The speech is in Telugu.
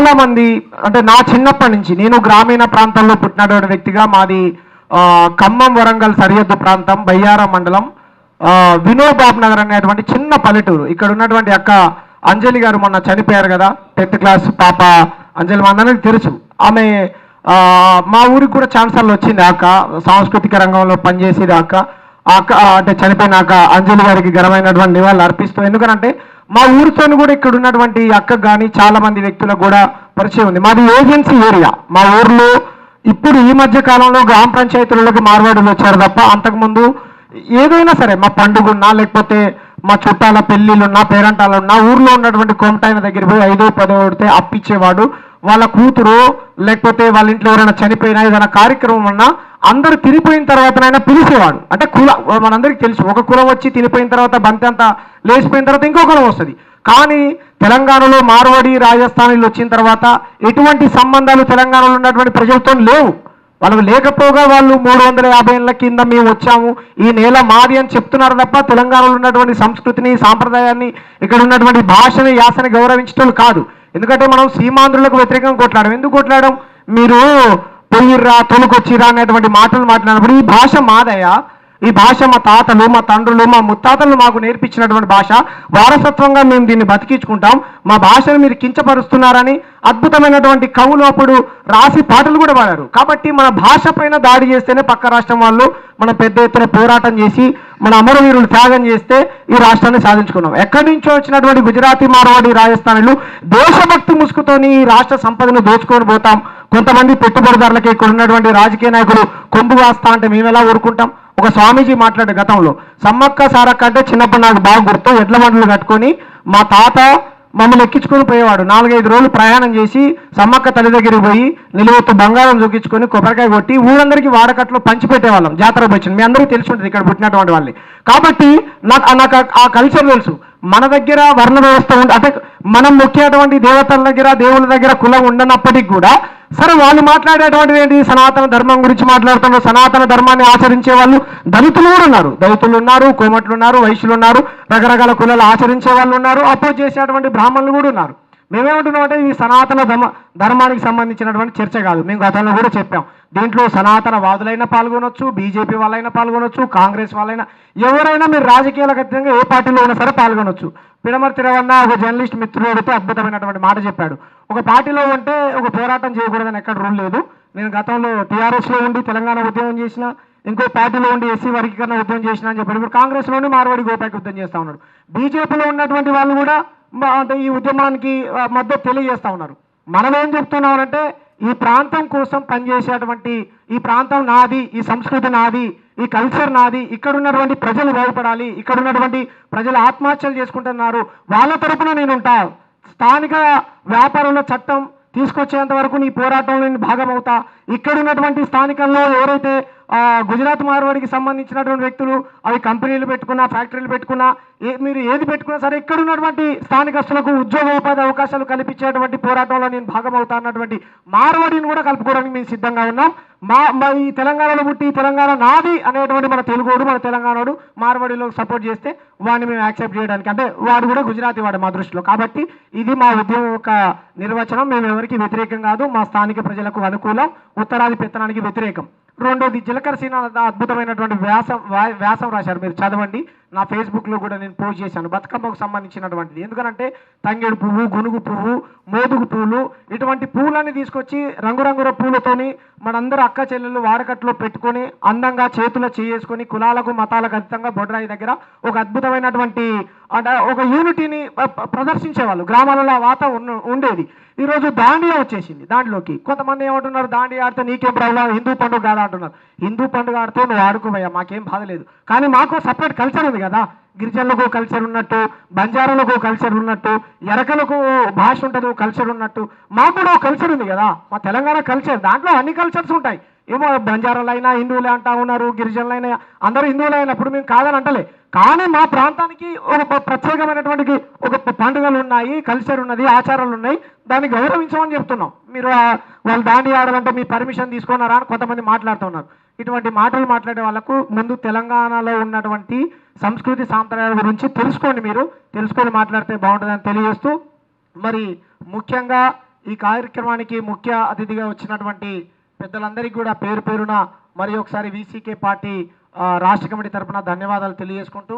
చాలా మంది అంటే నా చిన్నప్పటి నుంచి నేను గ్రామీణ ప్రాంతంలో పుట్టినటువంటి వ్యక్తిగా మాది ఖమ్మం వరంగల్ సరిహద్దు ప్రాంతం బయ్యారం మండలం. వినోబాబ్ నగర్ అనేటువంటి చిన్న పల్లెటూరు. ఇక్కడ ఉన్నటువంటి అక్క అంజలి గారు మొన్న చనిపోయారు కదా టెన్త్ క్లాస్ పాప అంజలి మందరికి తెలుసు. ఆమె మా ఊరికి కూడా ఛాన్సర్లు వచ్చింది అక్క. సాంస్కృతిక రంగంలో పనిచేసేది అక్క. అక్క అంటే చనిపోయినాక అంజలి గారికి ఘనమైనటువంటి నివాళులు అర్పిస్తూ ఎందుకంటే మా ఊరితో కూడా ఇక్కడ ఉన్నటువంటి అక్కకు కానీ చాలా మంది వ్యక్తులకు కూడా పరిచయం ఉంది. మాది ఏజెన్సీ ఏరియా. మా ఊర్లో ఇప్పుడు ఈ మధ్య కాలంలో గ్రామ పంచాయతీలలోకి మార్వాడులు వచ్చారు తప్ప అంతకుముందు ఏదైనా సరే మా పండుగ ఉన్నా లేకపోతే మా చుట్టాల పెళ్ళిళ్ళున్నా పేరంటాలున్నా ఊర్లో ఉన్నటువంటి కోమటాయన దగ్గర పోయి ఐదో పదో కొడితే అప్పిచ్చేవాడు. వాళ్ళ కూతురు లేకపోతే వాళ్ళ ఇంట్లో ఎవరైనా చనిపోయినా ఏదైనా కార్యక్రమం ఉన్నా అందరూ తినిపోయిన తర్వాతనైనా పిలిచేవాడు. అంటే కుల మనందరికీ తెలుసు ఒక కులం వచ్చి తినిపోయిన తర్వాత బంతి అంతా లేచిపోయిన తర్వాత ఇంకో కులం వస్తుంది. కానీ తెలంగాణలో మార్వాడి రాజస్థానీలు వచ్చిన తర్వాత ఎటువంటి సంబంధాలు తెలంగాణలో ఉన్నటువంటి ప్రజలతో లేవు. వాళ్ళకు లేకపోగా వాళ్ళు మూడు వందల యాభై ఏళ్ళ కింద మేము వచ్చాము. ఈ నేల మాది అని చెప్తున్నారు తప్ప తెలంగాణలో ఉన్నటువంటి సంస్కృతిని సాంప్రదాయాన్ని ఇక్కడ ఉన్నటువంటి భాషని యాసని గౌరవించడం కాదు. ఎందుకంటే మనం సీమాంధ్రులకు వ్యతిరేకంగా కొట్లాడడం ఎందుకు కొట్లాడడం మీరు పొయ్యిర్రా తొలుకొచ్చిరా అనేటువంటి మాటలు మాట్లాడినప్పుడు ఈ భాష మాదయా? ఈ భాష మా తాతలు మా తండ్రులు మా ముత్తాతలు మాకు నేర్పించినటువంటి భాష. వారసత్వంగా మేము దీన్ని బతికించుకుంటాం. మా భాషను మీరు కించపరుస్తున్నారని అద్భుతమైనటువంటి కవులు అప్పుడు రాసి పాటలు కూడా పాడారు. కాబట్టి మన భాష పైన దాడి చేస్తేనే పక్క రాష్ట్రం వాళ్ళు మన పెద్ద ఎత్తున పోరాటం చేసి మన అమరవీరులు త్యాగం చేస్తే ఈ రాష్ట్రాన్ని సాధించుకున్నాం. ఎక్కడి నుంచో వచ్చినటువంటి గుజరాతీ మార్వాడి రాజస్థానీలు దేశభక్తి ముసుగుతోని ఈ రాష్ట్ర సంపదను దోచుకొని పోతాం. కొంతమంది పెట్టుబడిదారులకి ఇక్కడ ఉన్నటువంటి రాజకీయ నాయకులు కొంపు వాస్తా అంటే మేము ఎలా ఊరుకుంటాం? ఒక స్వామీజీ మాట్లాడే గతంలో సమ్మక్క సారక్క అంటే చిన్నప్పుడు నాకు బాగా గుర్తు ఎడ్ల బండ్లు కట్టుకొని మా తాత మమ్మల్ని ఎక్కించుకొని పోయేవాడు. నాలుగైదు రోజులు ప్రయాణం చేసి సమ్మక్క తల్లి దగ్గరికి పోయి నిలువొత్తు బంగారం చూపించుకొని కొబ్బరికాయ కొట్టి ఊరందరికీ వాడకట్లో పంచిపెట్టేవాళ్ళం జాతర వచ్చింది మీ అందరికీ తెలిసి ఉంటుంది ఇక్కడ పుట్టినటువంటి వాళ్ళని. కాబట్టి నాకు నాకు ఆ కల్చర్ తెలుసు. మన దగ్గర వర్ణ వ్యవస్థ ఉంది అంటే మనం మొక్కేటువంటి దేవతల దగ్గర దేవుళ్ళ దగ్గర కులం ఉండనప్పటికీ కూడా సరే వాళ్ళు మాట్లాడేటువంటిది ఏంటి? సనాతన ధర్మం గురించి మాట్లాడుతున్నారు. సనాతన ధర్మాన్ని ఆచరించే వాళ్ళు దళితులు కూడా ఉన్నారు. దళితులు ఉన్నారు కోమట్లు ఉన్నారు వైశ్యులు ఉన్నారు రకరకాల కులాలు ఆచరించే వాళ్ళు ఉన్నారు అపోజ్ చేసేటువంటి బ్రాహ్మణులు కూడా ఉన్నారు. మేమేమంటున్నాం అంటే ఇది సనాతన ధర్మ ధర్మానికి సంబంధించినటువంటి చర్చ కాదు. మేము గతంలో కూడా చెప్పాం. దీంట్లో సనాతన వాదులైనా పాల్గొనొచ్చు బీజేపీ వాళ్ళైనా పాల్గొనొచ్చు కాంగ్రెస్ వాళ్ళైనా ఎవరైనా మీరు రాజకీయాలకు అతీతంగా ఏ పార్టీలో ఉన్నా సరే పాల్గొనొచ్చు. పిడమర్ తిరవన్న ఒక జర్నలిస్ట్ మిత్రుడు అడిగితే అద్భుతమైనటువంటి మాట చెప్పాడు. ఒక పార్టీలో ఉంటే ఒక పోరాటం చేయకూడదని ఎక్కడ రూల్ లేదు. నేను గతంలో టీఆర్ఎస్లో ఉండి తెలంగాణ ఉద్యమం చేసిన ఇంకో పార్టీలో ఉండి ఎస్సీ వర్గీకరణ ఉద్యమం చేసిన అని చెప్పాడు. ఇప్పుడు కాంగ్రెస్లోనే మార్వాడి గోపాకి ఉద్యమం చేస్తూ ఉన్నాడు. బీజేపీలో ఉన్నటువంటి వాళ్ళు కూడా అంటే ఈ ఉద్యమానికి మద్దతు తెలియజేస్తా ఉన్నారు. మనం ఏం చెప్తున్నామంటే ఈ ప్రాంతం కోసం పనిచేసేటువంటి ఈ ప్రాంతం నాది ఈ సంస్కృతి నాది ఈ కల్చర్ నాది ఇక్కడ ఉన్నటువంటి ప్రజలు బాగుపడాలి ఇక్కడ ఉన్నటువంటి ప్రజలు ఆత్మహత్యలు చేసుకుంటున్నారు వాళ్ళ తరపున నేను ఉంటా స్థానిక వ్యాపారంలో చట్టం తీసుకొచ్చేంత వరకు నీ పోరాటంలో నేను భాగమవుతా. ఇక్కడ ఉన్నటువంటి స్థానికంలో ఎవరైతే గుజరాత్ మార్వాడికి సంబంధించినటువంటి వ్యక్తులు అవి కంపెనీలు పెట్టుకున్నా ఫ్యాక్టరీలు పెట్టుకున్నా ఏ మీరు ఏది పెట్టుకున్నా సరే ఇక్కడ ఉన్నటువంటి స్థానికస్తులకు ఉద్యోగ ఉపాధి అవకాశాలు కల్పించేటువంటి పోరాటంలో నేను భాగమవుతా అన్నటువంటి మార్వాడిని కూడా కలుపుకోవడానికి మేము సిద్ధంగా ఉన్నాం. మా ఈ తెలంగాణలో పుట్టి తెలంగాణ నాది అనేటువంటి మన తెలుగుడు మన తెలంగాణడు మార్వాడిలో సపోర్ట్ చేస్తే వాడిని మేము యాక్సెప్ట్ చేయడానికి అంటే వాడు కూడా గుజరాతీ వాడు మా దృష్టిలో. కాబట్టి ఇది మా ఉద్యమం యొక్క నిర్వచనం. మేము ఎవరికి వ్యతిరేకం కాదు మా స్థానిక ప్రజలకు అనుకూలం ఉత్తరాది పెత్తనానికి వ్యతిరేకం. రెండోది జీలకర్ర సీన అద్భుతమైనటువంటి వ్యాసం వ్యాసం రాశారు. మీరు చదవండి. నా ఫేస్బుక్లో కూడా నేను పోస్ట్ చేశాను. బతుకమ్మకు సంబంధించినటువంటిది. ఎందుకంటే తంగేడు పువ్వు గునుగు పువ్వు మోదుగు పూలు ఇటువంటి పువ్వులన్నీ తీసుకొచ్చి రంగురంగుల పూలతోని మనందరూ అక్క చెల్లెళ్ళు వాడకట్లో పెట్టుకొని అందంగా చేతులు చేసుకొని కులాలకు మతాలకు అతీతంగా బొడ్రాయి దగ్గర ఒక అద్భుతమైనటువంటి అంటే ఒక యూనిటీని ప్రదర్శించేవాళ్ళు. గ్రామాలలో ఆ వాతావరణం ఉండేది. ఈరోజు దాండియా వచ్చేసింది దాంట్లోకి. కొంతమంది ఏమంటున్నారు దాండియా ఆడితే నీకేం ప్రాబ్లం హిందూ పండుగ కాదా? అంటున్నారు. హిందూ పండుగ ఆడితే నువ్వు ఆడుకోవయ్యా మాకేం బాధ లేదు. కానీ మాకు సపరేట్ కల్చర్ ఉంది. కదా? గిరిజనులకు కల్చర్ ఉన్నట్టు బంజారాలకు కల్చర్ ఉన్నట్టు ఎరకలకు భాష ఉంటుంది కల్చర్ ఉన్నట్టు. మాకు కూడా కల్చర్ ఉంది కదా? మా తెలంగాణ కల్చర్ దాంట్లో అన్ని కల్చర్స్ ఉంటాయి. ఏమో బంజారాలైనా హిందువులే అంటా ఉన్నారు గిరిజనులైనా అందరూ హిందువులైనా ఇప్పుడు మేము కాదని అంటలే. కానీ మా ప్రాంతానికి ఒక ప్రత్యేకమైనటువంటి ఒక పండుగలు ఉన్నాయి కల్చర్ ఉన్నది ఆచారాలు ఉన్నాయి. దాన్ని గౌరవించమని చెప్తున్నాం. మీరు వాళ్ళు దాండి ఆడాలంటే మీ పర్మిషన్ తీసుకున్నారా అని కొంతమంది మాట్లాడుతున్నారు ఇటువంటి మాటలు మాట్లాడే వాళ్ళకు ముందు తెలంగాణలో ఉన్నటువంటి సంస్కృతి సాంప్రదాయాల గురించి తెలుసుకోండి మీరు. తెలుసుకొని మాట్లాడితే బాగుంటుందని తెలియజేస్తూ మరి ముఖ్యంగా ఈ కార్యక్రమానికి ముఖ్య అతిథిగా వచ్చినటువంటి పెద్దలందరికీ కూడా పేరు పేరున మరి ఒకసారి వీసీకే పార్టీ రాష్ట్ర కమిటీ తరఫున ధన్యవాదాలు తెలియజేసుకుంటూ